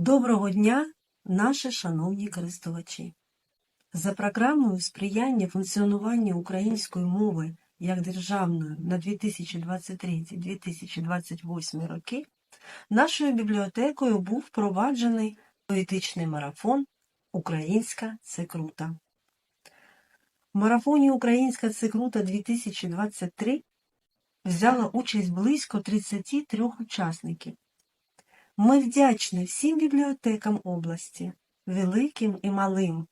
Доброго дня, наші шановні користувачі! За програмою сприяння функціонуванню української мови як державної на 2023-2028 роки нашою бібліотекою був впроваджений поетичний марафон Українська це круто. В марафоні Українська це круто 2023 взяла участь близько 33 учасників. Ми вдячні всім бібліотекам області, великим і малим,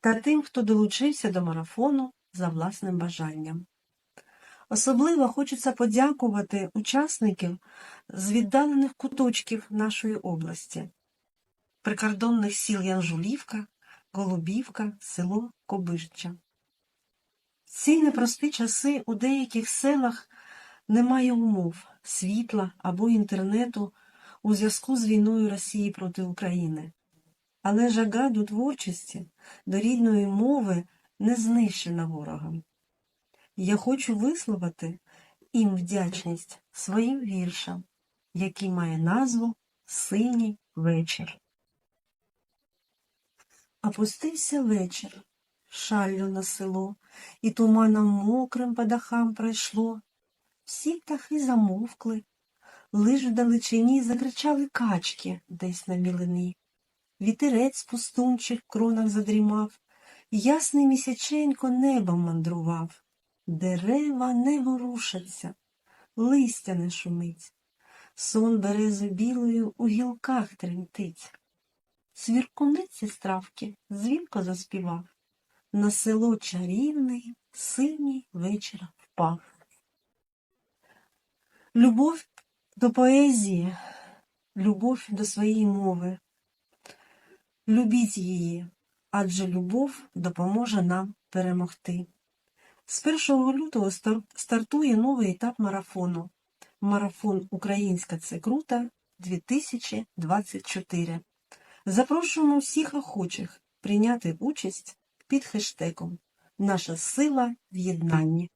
та тим, хто долучився до марафону за власним бажанням. Особливо хочеться подякувати учасникам з віддалених куточків нашої області, прикордонних сіл Янжулівка, Голубівка, село Кобижча. В ці непрості часи у деяких селах немає умов, світла або інтернету у зв'язку з війною Росії проти України. Але жага до творчості, до рідної мови не знищена ворогом. Я хочу висловити їм вдячність своїм віршам, який має назву Синій вечір. Опустився вечір, шаллю на село, і туманом мокрим по дахам пройшло. Всі птахи замовкли, лиш вдалечині закричали качки десь на мілині. Вітерець по стумчих кронах задрімав, ясний місяченько небом мандрував. Дерева не ворушаться, листя не шумить, сон берези білою у гілках тремтить. Свіркуниці стравки дзвінко заспівав, на село чарівний синій вечір впав. Любов до поезії, любов до своєї мови. Любіть її, адже любов допоможе нам перемогти. З 1 лютого стартує новий етап марафону. Марафон Українська це круто 2024. Запрошуємо всіх охочих прийняти участь під хештегом Наша сила в єднанні.